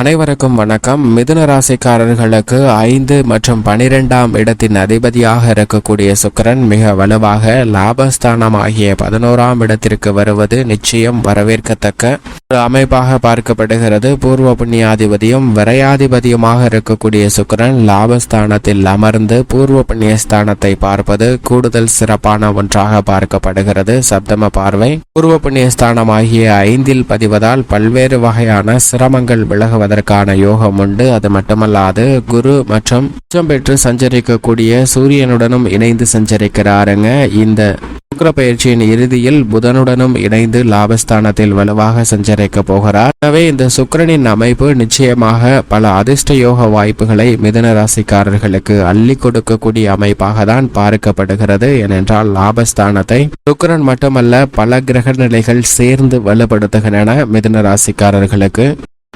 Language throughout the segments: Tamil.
அனைவருக்கும் வணக்கம். மிதுன ராசிக்காரர்களுக்கு ஐந்து மற்றும் பனிரெண்டாம் இடத்தின் அதிபதியாக இருக்கக்கூடிய சுக்கிரன் மிக வலுவாக லாபஸ்தானம் ஆகிய பதினோராம் இடத்திற்கு வருவது நிச்சயம் வரவேற்கத்தக்க ஒரு அமைப்பாக பார்க்கப்படுகிறது. பூர்வ புண்ணியாதிபதியும் விரையாதிபதியுமாக இருக்கக்கூடிய சுக்கிரன் லாபஸ்தானத்தில் அமர்ந்து பூர்வ புண்ணிய ஸ்தானத்தை பார்ப்பது கூடுதல் சிறப்பான ஒன்றாக பார்க்கப்படுகிறது. சப்தம பார்வை. பூர்வ புண்ணிய ஆகிய ஐந்தில் பதிவதால் பல்வேறு வகையான சிரமங்கள் விலகுவதற்கான யோகம் உண்டு. அது மட்டுமல்லாது குரு மற்றும் உச்சம் பெற்று சஞ்சரிக்கக்கூடிய சூரியனுடனும் இணைந்து சஞ்சரிக்கிறாருங்க. இந்த சுக்கர பயிற்சியின் இறுதியில் புதனுடனும் இணைந்து லாபஸ்தானத்தில் வலுவாக சஞ்சரிக்க போகிறார். எனவே இந்த சுக்கரனின் அமைப்பு நிச்சயமாக பல அதிர்ஷ்ட யோக வாய்ப்புகளை மிதுன ராசிக்காரர்களுக்கு அள்ளி கொடுக்கக்கூடிய அமைப்பாக தான் பார்க்கப்படுகிறது. ஏனென்றால் லாபஸ்தானத்தை சுக்கிரன் மட்டுமல்ல பல கிரக நிலைகள் சேர்ந்து வலுப்படுத்துகின்றன மிதுன ராசிக்காரர்களுக்கு.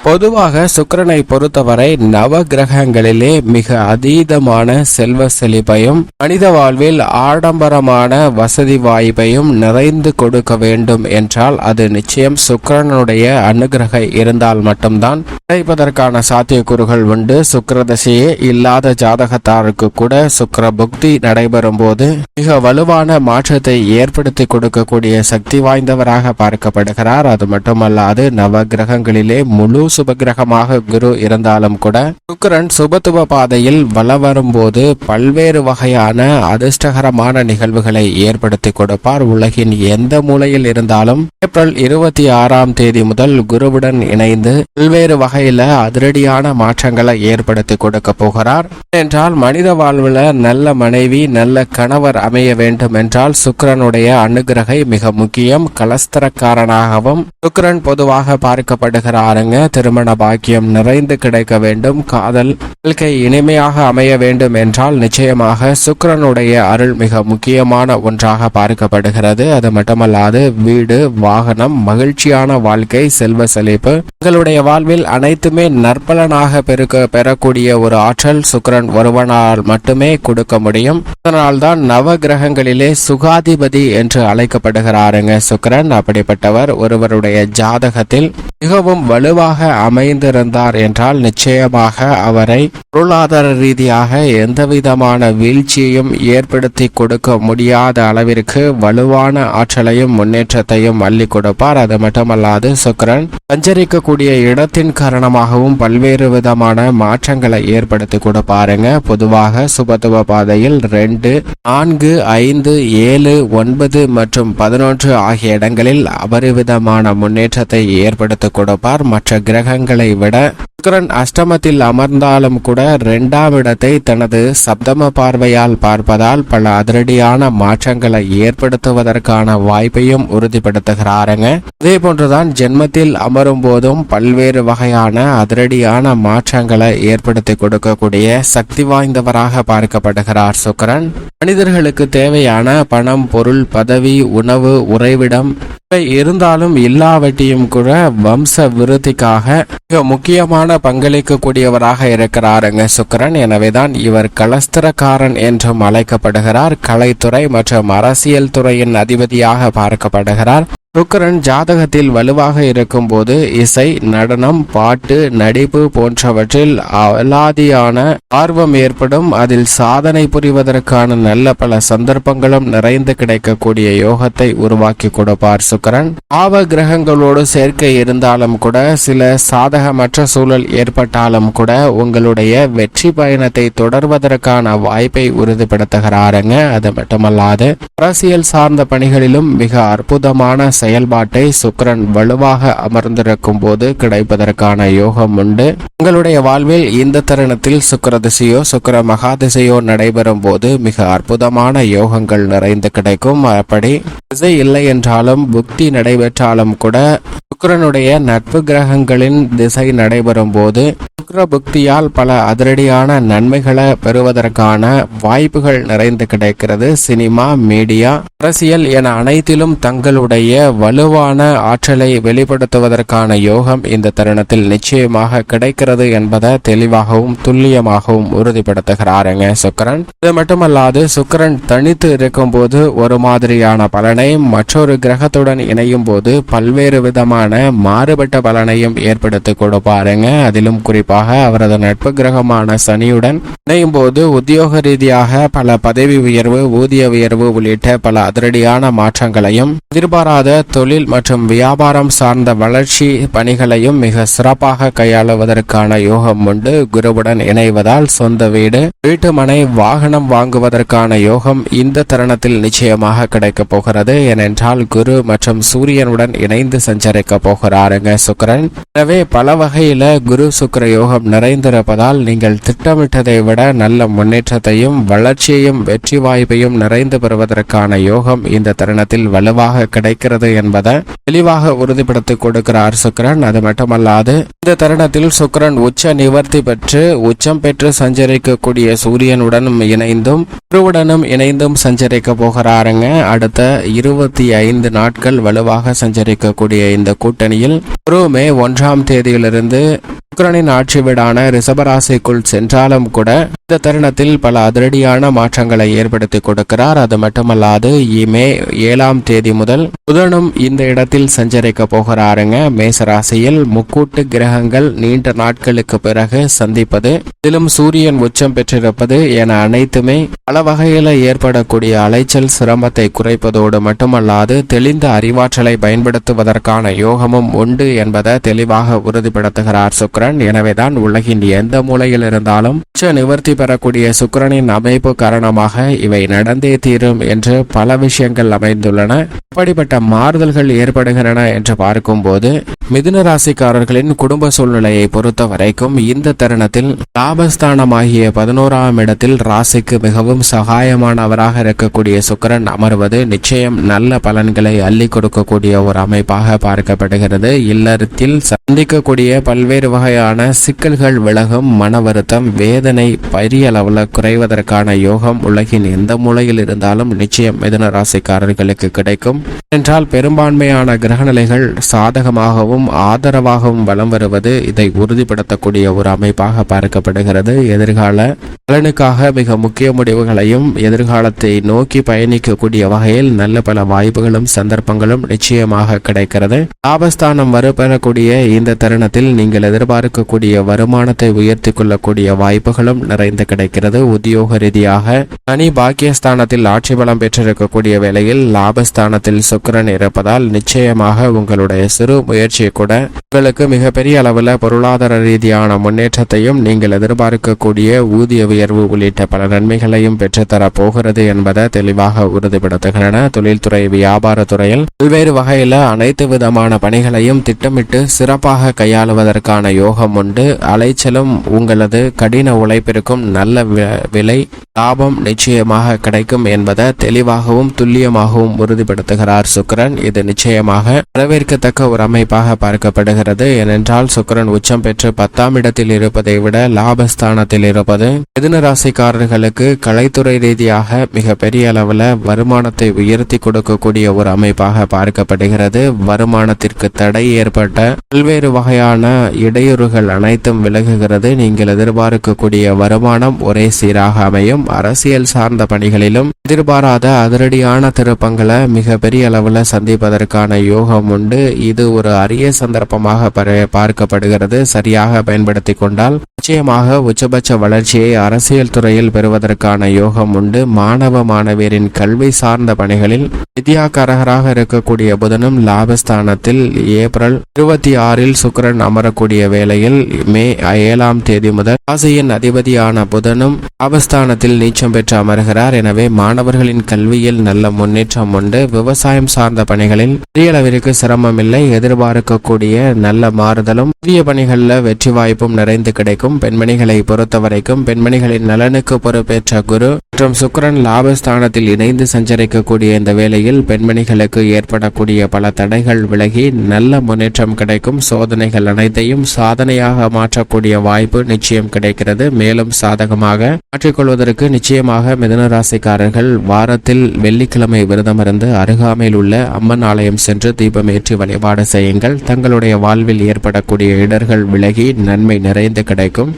பொதுவாக சுக்கரனை பொறுத்தவரை நவ கிரகங்களிலே மிக அதீதமான செல்வ செழிப்பையும் மனித வாழ்வில் ஆடம்பரமான வசதி வாய்ப்பையும் நிறைந்து கொடுக்க வேண்டும் என்றால் அது நிச்சயம் சுக்கரனுடைய அனுகிரக இருந்தால் மட்டும்தான். கிடைப்பதற்கான சாத்தியக்கூறுகள் உண்டு. சுக்கரதசையே இல்லாத ஜாதகத்தாருக்கு கூட சுக்கிர புக்தி நடைபெறும் போது மிக வலுவான மாற்றத்தை ஏற்படுத்தி கொடுக்கக்கூடிய சக்தி வாய்ந்தவராக பார்க்கப்படுகிறார். அது மட்டுமல்லாது நவ கிரகங்களிலே முழு சுபகிரகமாக குரு இருந்தாலும் கூட சுக்கரன் சுபத்துவ பாதையில் வல வரும்போது பல்வேறு வகையான அதிர்ஷ்டகரமான நிகழ்வுகளை ஏற்படுத்தி கொடுப்பார். உலகின் எந்த மூலையில் இருந்தாலும் ஏப்ரல் இருபத்தி ஆறாம் தேதி முதல் குருவுடன் இணைந்து பல்வேறு வகையில அதிரடியான மாற்றங்களை ஏற்படுத்தி கொடுக்க போகிறார். என்றால் மனித வாழ்வுல நல்ல மனைவி நல்ல கணவர் அமைய வேண்டும் என்றால் சுக்கரனுடைய அனுகிரகை மிக முக்கியம். கலஸ்தரக்காரனாகவும் சுக்கிரன் பொதுவாக பார்க்கப்படுகிறாருங்க. திருமண பாக்கியம் நிறைந்து கிடைக்க வேண்டும். காதல் வாழ்க்கை இனிமையாக அமைய வேண்டும் என்றால் நிச்சயமாக சுக்கரனுடைய அருள் மிக முக்கியமான ஒன்றாக பார்க்கப்படுகிறது. அது மட்டுமல்லாது வீடு வாகனம் மகிழ்ச்சியான வாழ்க்கை செல்வ செழிப்பு. உங்களுடைய வாழ்வில் அனைத்துமே நற்பலனாக பெருக்க பெறக்கூடிய ஒரு ஆற்றல் சுக்கரன் ஒருவனால் மட்டுமே கொடுக்க முடியும். அதனால்தான் நவ கிரகங்களிலே சுகாதிபதி என்று அழைக்கப்படுகிறாருங்க சுக்கிரன். அப்படிப்பட்டவர் ஒருவருடைய ஜாதகத்தில் மிகவும் வலுவாக அமைந்திருந்தார் என்றால் நிச்சயமாக அவரை பொருளாதார ரீதியாக எந்தவிதமான வீழ்ச்சியையும் ஏற்படுத்தி கொடுக்க முடியாத அளவிற்கு வலுவான ஆற்றலையும் முன்னேற்றத்தையும் அள்ளி கொடுப்பார். அது மட்டுமல்லாது சுக்கிரன் சஞ்சரிக்கக்கூடிய இடத்தின் காரணமாகவும் பல்வேறு விதமான மாற்றங்களை ஏற்படுத்தி கொடுப்பாருங்க. பொதுவாக சுபத்துவ பாதையில் ரெண்டு நான்கு ஐந்து ஏழு ஒன்பது மற்றும் பதினொன்று ஆகிய இடங்களில் அபரிவிதமான முன்னேற்றத்தை ஏற்படுத்தி கொடுப்பார். மற்ற கிரகங்களை விட சுக்கரன் அஷ்டமத்தில் அமர்ந்தாலும் கூட இரண்டாம் இடத்தை தனது சப்தம பார்வையால் பார்ப்பதால் பல அதிரடியான மாற்றங்களை ஏற்படுத்துவதற்கான வாய்ப்பையும் உறுதிப்படுத்துகிறாருங்க. அதே போன்றுதான் ஜென்மத்தில் அமரும் போதும் பல்வேறு வகையான அதிரடியான மாற்றங்களை ஏற்படுத்தி கொடுக்கக்கூடிய சக்தி வாய்ந்தவராக பார்க்கப்படுகிறார் சுக்கரன். மனிதர்களுக்கு தேவையான பணம் பொருள் பதவி உணவு உறைவிடம் இருந்தாலும் இல்லாவட்டியும் கூட வம்ச விருத்திக்காக மிக முக்கியமான பங்களிக்கக்கூடியவராக இருக்கிறாருங்க சுக்கரன். எனவேதான் இவர் கலஸ்திரக்காரன் என்றும் அழைக்கப்படுகிறார். கலைத்துறை மற்றும் அரசியல் துறையின் அதிபதியாக பார்க்கப்படுகிறார். சுக்கரன் ஜாதகத்தில் வலுவாக இருக்கும்போது இசை நடனம் பாட்டு நடிப்பு போன்றவற்றில் அலாதியான ஆர்வம் ஏற்படும். அதில் சாதனை புரிவதற்கான நல்ல பல சந்தர்ப்பங்களும் நிறைந்து கிடைக்கக்கூடிய யோகத்தை உருவாக்கி கொடுப்பார் சுக்கரன். பாவ கிரகங்களோடு சேர்க்கை இருந்தாலும் கூட சில சாதகமற்ற சூழல் ஏற்பட்டாலும் கூட உங்களுடைய வெற்றி பயணத்தை தொடர்வதற்கான வாய்ப்பை உறுதிப்படுத்துகிறாருங்க. அது மட்டுமல்லாது அரசியல் சார்ந்த பணிகளிலும் மிக அற்புதமான செயல்பாட்டை சுக்கிரன் வலுவாக அமர்ந்திருக்கும் போது கிடைப்பதற்கான யோகம் உண்டு. உங்களுடைய வாழ்வில் இந்த தருணத்தில் சுக்கர திசையோ மகா மகாதிசையோ நடைபெறும் போது மிக அற்புதமான யோகங்கள் நிறைந்து கிடைக்கும். அப்படி திசை இல்லை என்றாலும் புக்தி நடைபெற்றாலும் கூட சுக்கிரனுடைய நட்பு கிரகங்களின் திசை நடைபெறும் போது சுக்கர புக்தியால் பல அதிரடியான நன்மைகளை பெறுவதற்கான வாய்ப்புகள் நிறைந்து கிடைக்கிறது. சினிமா மீடியா அரசியல் என அனைத்திலும் தங்களுடைய வலுவான ஆற்றலை வெளிப்படுத்துவதற்கான யோகம் இந்த தருணத்தில் நிச்சயமாக கிடைக்கிறது என்பதை தெளிவாகவும் துல்லியமாகவும் உறுதிப்படுத்துகிறாருங்க சுக்கரன். இது மட்டுமல்லாது சுக்கரன் தனித்து இருக்கும்போது ஒரு மாதிரியான பலனை மற்றொரு கிரகத்துடன் இணையும் போது பல்வேறு விதமான மாறுபட்ட பலனையும் ஏற்படுத்தி கொடுப்பாருங்க. அதிலும் குறிப்பாக அவரது நட்பு கிரகமான சனியுடன் இணையும் போது உத்தியோக ரீதியாக பல பதவி உயர்வு ஊதிய உயர்வு உள்ளிட்ட பல அதிரடியான மாற்றங்களையும் எதிர்பாராத தொழில் மற்றும் வியாபாரம் சார்ந்த வளர்ச்சி பணிகளையும் மிக சிறப்பாக கையாளுவதற்கான யோகம் உண்டு. குருவுடன் இணைவதால் சொந்த வீடு வீட்டுமனை வாகனம் வாங்குவதற்கான யோகம் இந்த தருணத்தில் நிச்சயமாக கிடைக்கப் போகிறது. ஏனென்றால் குரு மற்றும் சூரியனுடன் இணைந்து சஞ்சரிக்க போகிறாருங்க சுக்கரன். எனவே பல வகையில குரு சுக்கர யோகம் நிறைந்திருப்பதால் நீங்கள் திட்டமிட்டதை விட நல்ல முன்னேற்றத்தையும் வளர்ச்சியையும் வெற்றி வாய்ப்பையும் நிறைந்து பெறுவதற்கான யோகம் இந்த தருணத்தில் வலுவாக கிடைக்கிறது. என்பதை தெளிவாக உறுதிப்படுத்தி கொடுக்கிறார் சுக்கரன். அது மட்டுமல்லாது இந்த தருணத்தில் சுக்கரன் உச்ச நிவர்த்தி பெற்று உச்சம் பெற்று சஞ்சரிக்கக்கூடிய சூரியனுடனும் இணைந்தும் குருவுடனும் இணைந்தும் சஞ்சரிக்க போகிறாருங்க. அடுத்த இருபத்தி ஐந்து நாட்கள் வலுவாக சஞ்சரிக்கக்கூடிய இந்த கூட்டணியில் குரு மே ஒன்றாம் தேதியிலிருந்து சுக்கிரனின் ஆட்சி வீடான ரிஷபராசிக்குள் சென்றாலும் கூட இந்த தருணத்தில் பல அதிரடியான மாற்றங்களை ஏற்படுத்தி கொடுக்கிறார். அது மட்டுமல்லாது மே ஏழாம் தேதி முதல் புதனும் இந்த இடத்தில் சஞ்சரிக்க போகிறாருங்க. மேசராசியில் முக்கூட்டு கிரகங்கள் நீண்ட நாட்களுக்கு பிறகு சந்திப்பது இதிலும் சூரியன் உச்சம் பெற்றிருப்பது என அனைத்துமே பல வகையில ஏற்படக்கூடிய அலைச்சல் சிரமத்தை குறைப்பதோடு மட்டுமல்லாது தெளிந்த அறிவாற்றலை பயன்படுத்துவதற்கான யோகமும் உண்டு என்பதை தெளிவாக உறுதிப்படுத்துகிறார் சுக்கிரன் எனவேதான் உலகின் எந்த மூலையில் இருந்தாலும் உச்ச நிவர்த்தி பெறக்கூடிய சுக்கிரனின் அமைப்பு காரணமாக இவை நடந்தே தீரும் என்று பல விஷயங்கள் அமைந்துள்ளன. இப்படிப்பட்ட மாறுதல்கள் ஏற்படுகின்றன என்று பார்க்கும்போது மிதுன ராசிக்காரர்களின் குடும்ப சூழ்நிலையை பொறுத்த வரைக்கும் இந்த தருணத்தில் லாபஸ்தானமாகிய பதினோராம் இடத்தில் ராசிக்கு மிகவும் சகாயமானவராக இருக்கக்கூடிய சுக்கிரன் அமர்வது நிச்சயம் நல்ல பலன்களை அள்ளி கொடுக்கக்கூடிய ஒரு அமைப்பாக பார்க்கப்படுகிறது. இல்லறத்தில் சந்திக்கக்கூடிய பல்வேறு வகை வகையான சிக்கல்கள் விலகும் மன வருத்தம் வேதனை பெரிய அளவில் குறைவதற்கான யோகம் உலகின் எந்த மூலையில் இருந்தாலும் நிச்சயம் மிதன ராசிக்காரர்களுக்கு கிடைக்கும். என்றால் பெரும்பான்மையான கிரகநிலைகள் சாதகமாகவும் ஆதரவாகவும் வலம் வருவது இதை உறுதிப்படுத்தக்கூடிய ஒரு அமைப்பாக பார்க்கப்படுகிறது. எதிர்கால நலனுக்காக மிக முக்கிய முடிவுகளையும் எதிர்காலத்தை நோக்கி பயணிக்கக்கூடிய வகையில் நல்ல பல வாய்ப்புகளும் சந்தர்ப்பங்களும் நிச்சயமாக கிடைக்கிறது. லாபஸ்தானம் வரப்பெறக்கூடிய இந்த தருணத்தில் நீங்கள் எதிர்பார்க்கக்கூடிய வருமானத்தை உயர்த்தி கொள்ளக்கூடிய வாய்ப்புகளும் நிறைந்து கிடைக்கிறது. உத்தியோக ரீதியாக தனி பாக்கியஸ்தானத்தில் ஆட்சி பலம் பெற்றிருக்கக்கூடிய வேளையில் லாபஸ்தானத்தில் சுக்கரன் இருப்பதால் நிச்சயமாக உங்களுடைய சிறு முயற்சி கூட உங்களுக்கு மிகப்பெரிய அளவில் பொருளாதார ரீதியான முன்னேற்றத்தையும் நீங்கள் எதிர்பார்க்கக்கூடிய ஊதிய உயர்வு உள்ளிட்ட பல நன்மைகளையும் பெற்றுத்தர போகிறது என்பதை தெளிவாக உறுதிப்படுத்துகின்றன. தொழில்துறை வியாபாரத்துறையில் பல்வேறு வகையில் அனைத்து விதமான பணிகளையும் திட்டமிட்டு சிறப்பாக கையாளுவதற்கான யோகம் உண்டு. அலைச்சலும் உங்களது கடின உழைப்பிற்கும் நல்ல விலை லாபம் நிச்சயமாக கிடைக்கும் என்பதை தெளிவாகவும் துல்லியமாகவும் உறுதிப்படுத்துகிறார் சுக்கிரன். இது நிச்சயமாக வரவேற்கத்தக்க ஒரு அமைப்பாக பார்க்கப்படுகிறது. ஏனென்றால் சுக்கிரன் உச்சம் பெற்று பத்தாம் இடத்தில் இருப்பதை விட லாபஸ்தானத்தில் இருப்பது மிதுன ராசிக்காரர்களுக்கு கலைத்துறை ரீதியாக மிக பெரிய அளவில் வருமானத்தை உயர்த்தி கொடுக்கக்கூடிய ஒரு அமைப்பாக பார்க்கப்படுகிறது. வருமானத்திற்கு தடை ஏற்பட்ட பல்வேறு வகையான இடையூறு இடையூறுகள் அனைத்தும் விலகுகிறது. நீங்கள் எதிர்பார்க்கக்கூடிய வருமானம் ஒரே சீராக அமையும். அரசியல் சார்ந்த பணிகளிலும் எதிர்பாராத அதிரடியான திருப்பங்களை மிக பெரிய அளவில் சந்திப்பதற்கான யோகம் உண்டு. இது ஒரு அரிய சந்தர்ப்பமாக பார்க்கப்படுகிறது. சரியாக பயன்படுத்தி கொண்டால் நிச்சயமாக உச்சபட்ச வளர்ச்சியை அரசியல் துறையில் பெறுவதற்கான யோகம் உண்டு. மாணவ மாணவியரின் கல்வி சார்ந்த பணிகளில் வித்யாகாரகராக இருக்கக்கூடிய புதனும் லாபஸ்தானத்தில் ஏப்ரல் இருபத்தி ஆறில் சுக்கிரன் அமரக்கூடிய வேலை நிலையில் மே ஏழாம் தேதி முதல் ராசியின் அதிபதியான புதனும் லாபஸ்தானத்தில் நீச்சம் பெற்று அமர்கிறார். எனவே மாணவர்களின் கல்வியில் நல்ல முன்னேற்றம் உண்டு. விவசாயம் சார்ந்த பணிகளில் பெரிய அளவிற்கு சிரமம் இல்லை எதிர்பார்க்கக்கூடிய நல்ல மாறுதலும் புதிய பணிகளில் வெற்றி வாய்ப்பும் நிறைந்து கிடைக்கும். பெண்மணிகளை பொறுத்தவரைக்கும் பெண்மணிகளின் நலனுக்கு பொறுப்பேற்ற குரு மற்றும் சுக்கரன் லாபஸ்தானத்தில் இணைந்து சஞ்சரிக்கக்கூடிய இந்த வேளையில் பெண்மணிகளுக்கு ஏற்படக்கூடிய பல தடைகள் விலகி நல்ல முன்னேற்றம் கிடைக்கும். சோதனைகள் அனைத்தையும் சாதனையாக மாற்றக்கூடிய வாய்ப்பு நிச்சயம் கிடைக்கிறது. மேலும் சாதகமாக மாற்றிக்கொள்வதற்கு நிச்சயமாக மிதனராசிக்காரர்கள் வாரத்தில் வெள்ளிக்கிழமை விரதமிருந்து அருகாமையில் உள்ள அம்மன் ஆலயம் சென்று தீபம் ஏற்றி வழிபாடு செய்யுங்கள். தங்களுடைய வாழ்வில் ஏற்படக்கூடிய இடர்கள் விலகி நன்மை நிறைந்து கிடைக்கும்.